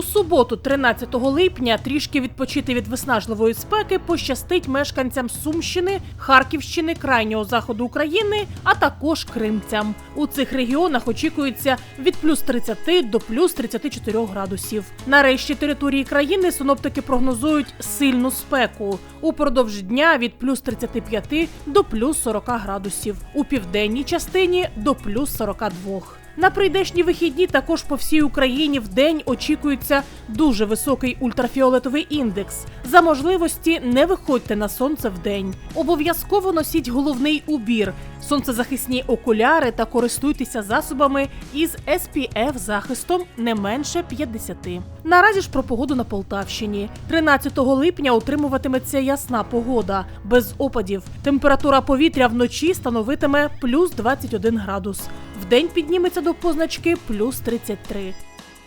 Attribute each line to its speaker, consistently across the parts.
Speaker 1: суботу, 13 липня, трішки відпочити від виснажливої спеки пощастить мешканцям Сумщини, Харківщини, крайнього заходу України, а також кримцям. У цих регіонах очікується від плюс 30 до плюс 34 градусів. На решті території країни синоптики прогнозують сильну спеку. Упродовж дня від плюс 35 до плюс 40 градусів. У південній частині до плюс 42. На прийдешні вихідні також по всій Україні в день очікується дуже високий ультрафіолетовий індекс. За можливості не виходьте на сонце в день. Обов'язково носіть головний убір, сонцезахисні окуляри та користуйтеся засобами із SPF захистом не менше 50. Наразі ж про погоду на Полтавщині. 13 липня утримуватиметься ясна погода, без опадів. Температура повітря вночі становитиме плюс 21 градус. Вдень підніметься до позначки плюс 33.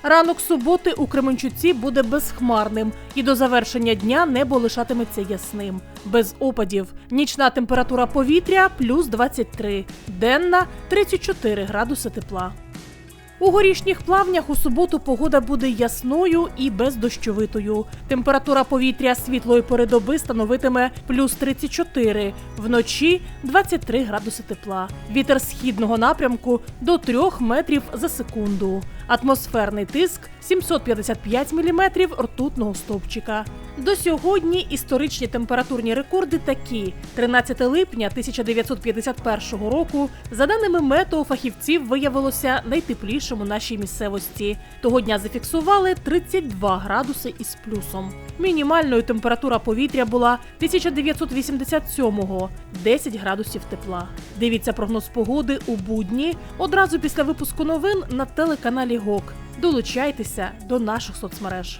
Speaker 1: Ранок суботи у Кременчуці буде безхмарним, і до завершення дня небо лишатиметься ясним, без опадів. Нічна температура повітря плюс 23, денна 34 градуси тепла. У горішніх плавнях у суботу погода буде ясною і бездощовитою. Температура повітря світлої пори доби становитиме плюс 34, вночі 23 градуси тепла. Вітер східного напрямку до 3 метрів за секунду. Атмосферний тиск 755 міліметрів ртутного стовпчика. До сьогодні історичні температурні рекорди такі: 13 липня 1951 року, за даними метеофахівців, виявилося найтеплішим у нашій місцевості. Того дня зафіксували 32 градуси із плюсом. Мінімальною температура повітря була 1987-го – 10 градусів тепла. Дивіться прогноз погоди у будні одразу після випуску новин на телеканалі ГОК. Долучайтеся до наших соцмереж.